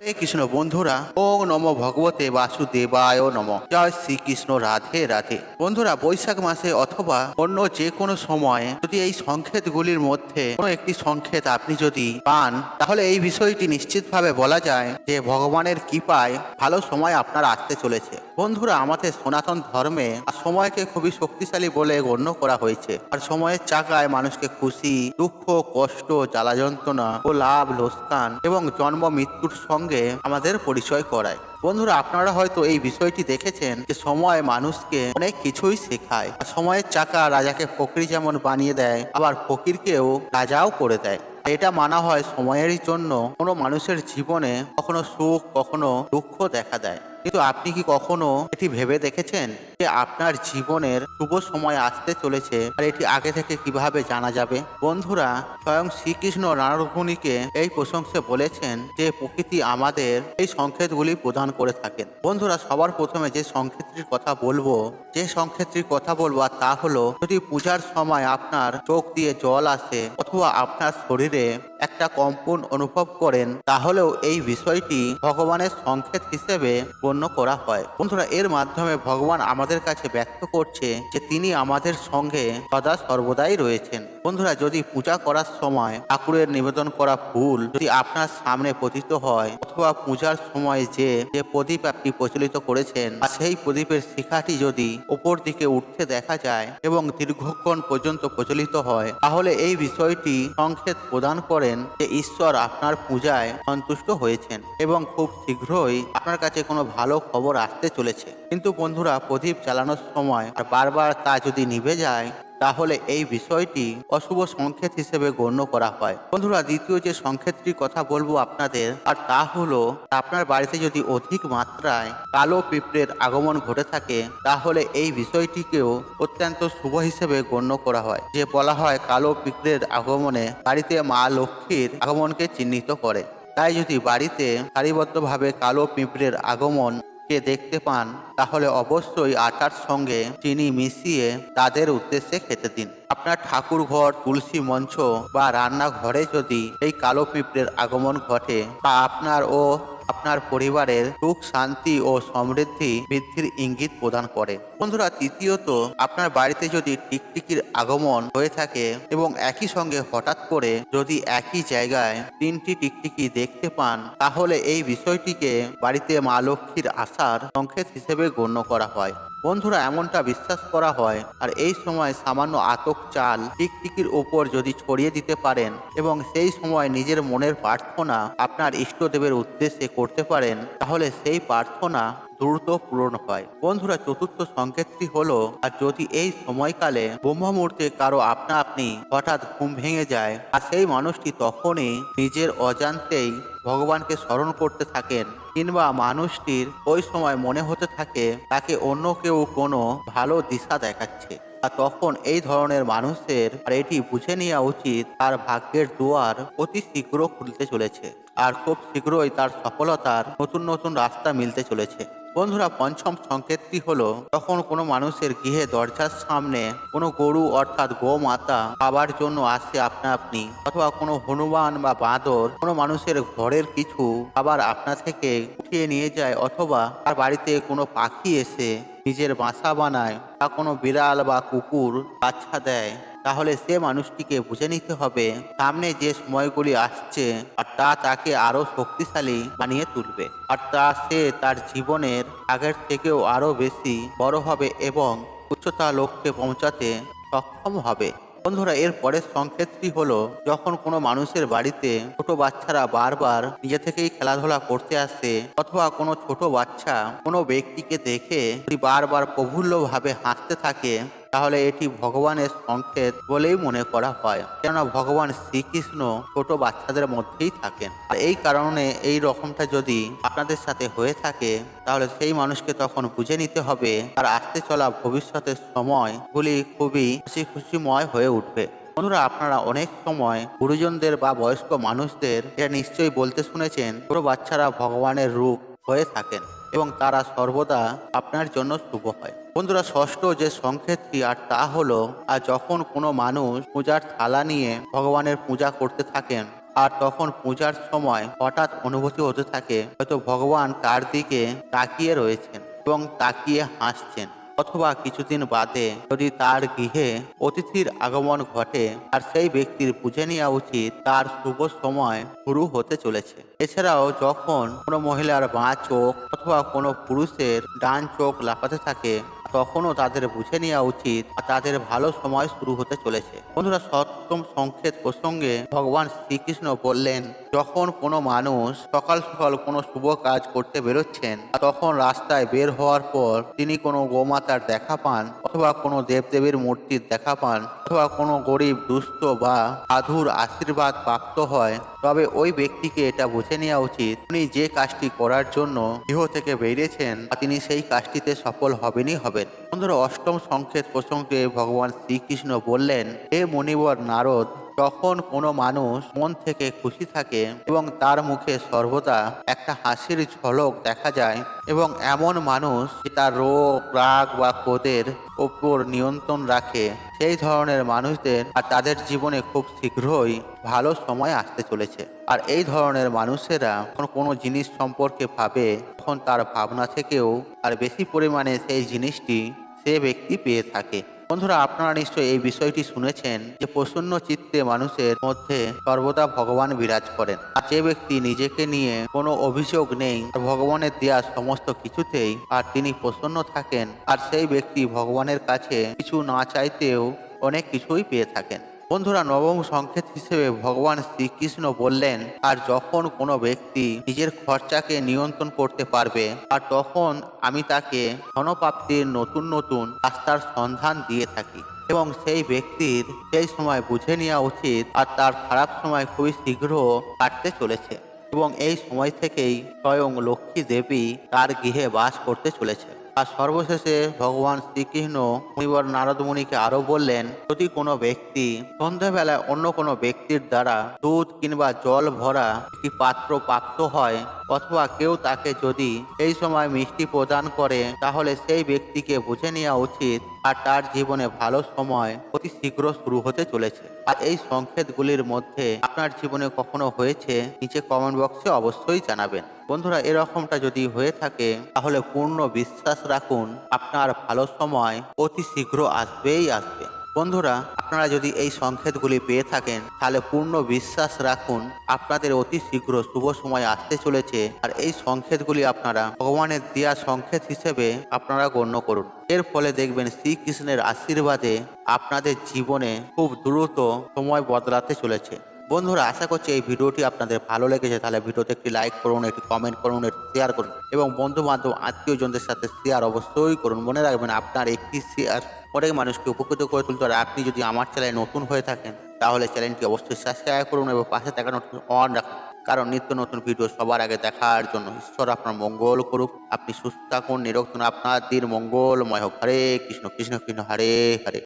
হরে কৃষ্ণ বন্ধুরা ওম নম ভগবতে বাসুদেবায় নম। জয় শ্রীকৃষ্ণ, রাধে রাধে। বন্ধুরা, বৈশাখ মাসে অথবা অন্য যে কোনো সময় যদি এই সংকেতগুলির মধ্যে কোনো একটি সংকেত আপনি যদি পান, তাহলে এই বিষয়টি নিশ্চিতভাবে বলা যায় যে ভগবানের কৃপায় ভালো সময় আপনার আসতে চলেছে। বন্ধুরা, আমাদের সনাতন ধর্মে সময়কে খুবই শক্তিশালী বলে গণ্য করা হয়েছে। আর সময়ের চাকায় মানুষকে খুশি, দুঃখ, কষ্ট জ্বালা যন্ত্রণা ও লাভ লোসকান এবং জন্ম, মৃত্যুর সঙ্গে আমাদের পরিচয় করায়। বন্ধুরা, আপনারা হয়তো এই বিষয়টি দেখেছেন যে সময় মানুষকে অনেক কিছুই শেখায়। সময়ের চাকা রাজাকে ফকির যেমন বানিয়ে দেয়, আবার ফকিরকেও রাজাও করে দেয়। এটা মানা হয় সময়ের জন্য কোনো মানুষের জীবনে কখনো সুখ, কখনো দুঃখ দেখা দেয়। কিন্তু আপনি কি কখনো এটি ভেবে দেখেছেন যে আপনার জীবনের শুভ সময় আসতে চলেছে? আর এটি আগে থেকে কীভাবে জানা যাবে? বন্ধুরা, স্বয়ং শ্রীকৃষ্ণ নারদমুনিকে এই প্রশংসে বলেছেন যে প্রকৃতি আমাদের এই সংকেতগুলি প্রদান করে থাকেন বন্ধুরা, সবার প্রথমে যে সংকেতটির কথা বলব, যে সংকেতটির কথা বলব আর তা হলো, যদি পূজার সময় আপনার চোখ দিয়ে জল আসে অথবা আপনার শরীরে একটা কম্পন অনুভব করেন, তাহলেও এই বিষয়টি ভগবানের সংকেত হিসেবে গণ্য করা হয়। বন্ধুরা, এর মাধ্যমে ভগবান আমাদের কাছে ব্যক্ত করছে যে তিনি আমাদের সঙ্গে সদা সর্বদাই রয়েছেন। বন্ধুরা, যদি পূজা করার সময় ঠাকুরের নিবেদন করা ফুল যদি আপনার সামনে পতিত হয়, অথবা পূজার সময় যে যে প্রদীপ আপনি প্রচলিত করেছেন আর সেই প্রদীপের শিখাটি যদি ওপর দিকে উঠতে দেখা যায় এবং দীর্ঘক্ষণ পর্যন্ত প্রচলিত হয়, তাহলে এই বিষয়টি সংকেত প্রদান করেন যে ঈশ্বর আপনার পূজায় সন্তুষ্ট হয়েছেন এবং খুব শীঘ্রই আপনার কাছে কোনো ভালো খবর আসতে চলেছে। কিন্তু বন্ধুরা, প্রদীপ চালানোর সময় আর বারবার তা যদি নিভে যায় তাহলে এই বিষয়টি অশুভ সংকেত হিসেবে গণ্য করা হয়। বন্ধুরা, দ্বিতীয় যে সংকেতটির কথা বলব আপনাদের, আর তা হলো, আপনার বাড়িতে যদি অধিক মাত্রায় কালো পিঁপড়ের আগমন ঘটে থাকে, তাহলে এই বিষয়টিকেও অত্যন্ত শুভ হিসেবে গণ্য করা হয়। যে বলা হয়, কালো পিঁপড়ের আগমনে বাড়িতে মা লক্ষ্মীর আগমনকে চিহ্নিত করে। তাই যদি বাড়িতে সারিবদ্ধভাবে কালো পিঁপড়ের আগমন কে দেখতে পান, তাহলে অবশ্যই আটার সঙ্গে চিনি মিশিয়ে তাদের উদ্দেশ্যে খেতে দিন। আপনার ঠাকুর ঘর তুলসী মঞ্চ বা রান্নাঘরে যদি এই কালো পিঁপড়ের আগমন ঘটে বা আপনার ও আপনার পরিবারের সুখ, শান্তি ও সমৃদ্ধি বৃদ্ধির ইঙ্গিত প্রদান করে। বন্ধুরা, তৃতীয়ত, আপনার বাড়িতে যদি টিকটিকির আগমন হয়ে থাকে এবং একই সঙ্গে হঠাৎ করে যদি একই জায়গায় তিনটি টিকটিকি দেখতে পান, তাহলে এই বিষয়টিকে বাড়িতে মা লক্ষ্মীর আসার সংকেত হিসেবে গণ্য করা হয়। বন্ধুরা, এমনটা বিশ্বাস করা হয়। আর এই সময় সামান্য আতক চাল টিকটিকির ওপর যদি ছড়িয়ে দিতে পারেন এবং সেই সময় নিজের মনের প্রার্থনা আপনার ইষ্টদেবের উদ্দেশ্যে করতে পারেন, তাহলে সেই প্রার্থনা দ্রুত পূরণ হয়। বন্ধুরা, চতুর্থ সংকেতটি হলো, আর যদি এই সময়কালে ব্রহ্ম মুহূর্তে কারও আপনা আপনি হঠাৎ ঘুম ভেঙে যায়, আর সেই মানুষটি তখনই নিজের অজান্তেই ভগবানকে স্মরণ করতে থাকেন কিংবা মানুষটির ওই সময় মনে হতে থাকে তাকে অন্য কেউ কোনো ভালো দিশা দেখাচ্ছে। আর তখন এই ধরনের মানুষের আর এটি বুঝে নেওয়া উচিত তার ভাগ্যের দুয়ার অতি শীঘ্র খুলতে চলেছে। আর খুব শীঘ্রই তার সফলতার নতুন নতুন রাস্তা মিলতে চলেছে। বন্ধুরা, পঞ্চম সংকেতটি হলো তখন কোনো মানুষের গৃহে দরজার সামনে কোনো গরু অর্থাৎ গোমাতা খাবার জন্য আসে আপনা আপনি, অথবা কোনো হনুমান বা বাঁদর কোনো মানুষের ঘরের কিছু খাবার আপনা থেকে উঠিয়ে নিয়ে যায়, অথবা তার বাড়িতে কোনো পাখি এসে নিজের বাসা বানায়, বা কোনো বিড়াল বা কুকুর বাচ্চা দেয়। তাহলে সে মানুষটিকে বুঝে নিতে হবে, সামনে যে সময়গুলি আসছে আর তা তাকে আরও শক্তিশালী বানিয়ে তুলবে। আর তা সে তার জীবনের আগের থেকেও আরও বেশি বড় হবে এবং উচ্চতা লক্ষ্যে পৌঁছাতে সক্ষম হবে। বন্ধুরা, এর পরের সংকেতটি হলো, যখন কোনো মানুষের বাড়িতে ছোট বাচ্চারা বারবার নিজে থেকেই খেলাধুলা করতে আসে অথবা কোনো ছোট বাচ্চা কোনো ব্যক্তিকে দেখে বারবার প্রফুল্লভাবে হাসতে থাকে তাহলে এটি ভগবানের সংকেত বলেই মনে করা হয়। কেননা ভগবান শ্রীকৃষ্ণ ছোট বাচ্চাদের মধ্যেই থাকেন। আর এই কারণে এই রকমটা যদি আপনাদের সাথে হয়ে থাকে, তাহলে সেই মানুষকে তখন বুঝে নিতে হবে আর আসতে চলা ভবিষ্যতের সময়গুলি খুবই খুশি খুশিময় হয়ে উঠবে। বন্ধুরা, আপনারা অনেক সময় গুরুজনদের বা বয়স্ক মানুষদের এটা নিশ্চয়ই বলতে শুনেছেন, ছোট বাচ্চারা ভগবানের রূপ হয়ে থাকেন। এবং তারা সর্বদা আপনার জন্য শুভ হয়। বন্ধুরা, ষষ্ঠ যে সংক্ষেপটি আর তা হলো, আর যখন কোনো মানুষ পূজার থালা নিয়ে ভগবানের পূজা করতে থাকেন, আর তখন পূজার সময় হঠাৎ অনুভূতি হতে থাকে, হয়তো ভগবান তার দিকে তাকিয়ে রয়েছেন এবং তাকিয়ে হাসছেন। অথবা কিছুদিন বাদে যদি তার গৃহে অতিথির আগমন ঘটে আর সেই ব্যক্তির বুঝে নেওয়া উচিত তার শুভ সময় শুরু হতে চলেছে। এছাড়াও যখন কোনো মহিলার বাঁ চোখ অথবা কোনো পুরুষের ডান চোখ লাফাতে থাকে, তখনও তাদের বুঝে নেওয়া উচিত তাদের ভালো সময় শুরু হতে চলেছে। বন্ধুরা, সপ্তম সংকেত প্রসঙ্গে ভগবান শ্রীকৃষ্ণ বললেন যখন কোনো মানুষ সকাল সকাল কোনো শুভ কাজ করতে বেরোচ্ছেন তখন রাস্তায় বের হওয়ার পর তিনি কোনো গোমাতার দেখা পান, অথবা কোনো দেবদেবীর মূর্তির দেখা পান, অথবা কোনো গরিব, দুস্থ বা সাধুর আশীর্বাদ প্রাপ্ত হয়, তবে ওই ব্যক্তিকে এটা বুঝে নেওয়া উচিত, উনি যে কাজটি করার জন্য গৃহ থেকে বেরিয়েছেন তিনি সেই কাজটিতে সফল হবেনই হবেন। বন্ধুরা, অষ্টম সংকেত প্রসঙ্গে ভগবান শ্রীকৃষ্ণ বললেন, হে মণিবর নারদ যখন কোনো মানুষ মন থেকে খুশি থাকে এবং তার মুখে সর্বদা একটা হাসির ঝলক দেখা যায় এবং এমন মানুষ তার রোগ, রাগ বা ক্রোধের ওপর নিয়ন্ত্রণ রাখে। সেই ধরনের মানুষদের আর তাদের জীবনে খুব শীঘ্রই ভালো সময় আসতে চলেছে। আর এই ধরনের মানুষেরা যখন কোনো জিনিস সম্পর্কে ভাবে, তখন তার ভাবনা থেকেও আর বেশি পরিমাণে সেই জিনিসটি সে ব্যক্তি পেয়ে থাকে। বন্ধুরা, আপনারা নিশ্চয়ই এই বিষয়টি শুনেছেন যে প্রসন্ন চিত্তে মানুষের মধ্যে সর্বদা ভগবান বিরাজ করেন। আর যে ব্যক্তি নিজেকে নিয়ে কোনো অভিযোগ নেই ভগবানের দেওয়া সমস্ত কিছুতেই আর তিনি প্রসন্ন থাকেন, আর সেই ব্যক্তি ভগবানের কাছে কিছু না চাইতেও অনেক কিছুই পেয়ে থাকেন। বন্ধুরা, নবম সংকেত হিসেবে ভগবান শ্রীকৃষ্ণ বললেন, আর যখন কোনো ব্যক্তি নিজের খরচাকে নিয়ন্ত্রণ করতে পারবে, আর তখন আমি তাকে ধনপ্রাপ্তির নতুন নতুন রাস্তার সন্ধান দিয়ে থাকি এবং সেই ব্যক্তির সেই সময় বুঝে নেওয়া উচিত আর তার খারাপ সময় খুবই শীঘ্র কাটতে চলেছে এবং এই সময় থেকেই স্বয়ং লক্ষ্মী দেবী তার গৃহে বাস করতে চলেছে আর সর্বশেষে ভগবান শ্রীকৃষ্ণ মুনিবর নারদ মুনিকে আরও বললেন, যদি কোনো ব্যক্তি সন্ধ্যাবেলায় অন্য কোনো ব্যক্তির দ্বারা দুধ কিংবা জল ভরা একটি পাত্র প্রাপ্ত হয় অথবা কেউ তাকে যদি এই সময় মিষ্টি প্রদান করে, তাহলে সেই ব্যক্তিকে বুঝে নেওয়া উচিত আর তার জীবনে ভালো সময় অতি শীঘ্র শুরু হতে চলেছে। আর এই সংকেতগুলির মধ্যে আপনার জীবনে কখনো হয়েছে, নিচে কমেন্ট বক্সে অবশ্যই জানাবেন। বন্ধুরা, এরকমটা যদি হয়ে থাকে, তাহলে পূর্ণ বিশ্বাস রাখুন, আপনার ভালো সময় অতি শীঘ্র আসবেই আসবে। বন্ধুরা, আপনারা যদি এই সংকেতগুলি পেয়ে থাকেন, তাহলে পূর্ণ বিশ্বাস রাখুন, আপনাদের অতি শীঘ্র শুভ সময় আসতে চলেছে, আর এই সংকেতগুলি আপনারা ভগবানের দেয়া সংকেত হিসেবে আপনারা গণ্য করুন। এর ফলে দেখবেন শ্রীকৃষ্ণের আশীর্বাদে আপনাদের জীবনে খুব দ্রুত সময় বদলাতে চলেছে। বন্ধুরা, আশা করছি এই ভিডিওটি আপনাদের ভালো লেগেছে, তাহলে ভিডিওতে একটি লাইক করুন, একটি কমেন্ট করুন, একটি শেয়ার করুন, এবং বন্ধু বান্ধব আত্মীয়জনদের সাথে শেয়ার অবশ্যই করুন। মনে রাখবেন, আপনার একটি শেয়ার অনেক মানুষকে উপকৃত করে তুলতে পারে। আপনি যদি আমার চ্যানেলে নতুন হয়ে থাকেন, তাহলে চ্যানেলটি অবশ্যই সাবস্ক্রাইব করুন এবং পাশে থাকা নতুন অন রাখুন। কারণ নিত্য নতুন ভিডিও সবার আগে দেখার জন্য ঈশ্বর আপনার মঙ্গল করুক। আপনি সুস্থ থাকুন, নিরোগ আপনার দিন মঙ্গলময় হোক। হরে কৃষ্ণ কৃষ্ণ কৃষ্ণ, হরে হরে।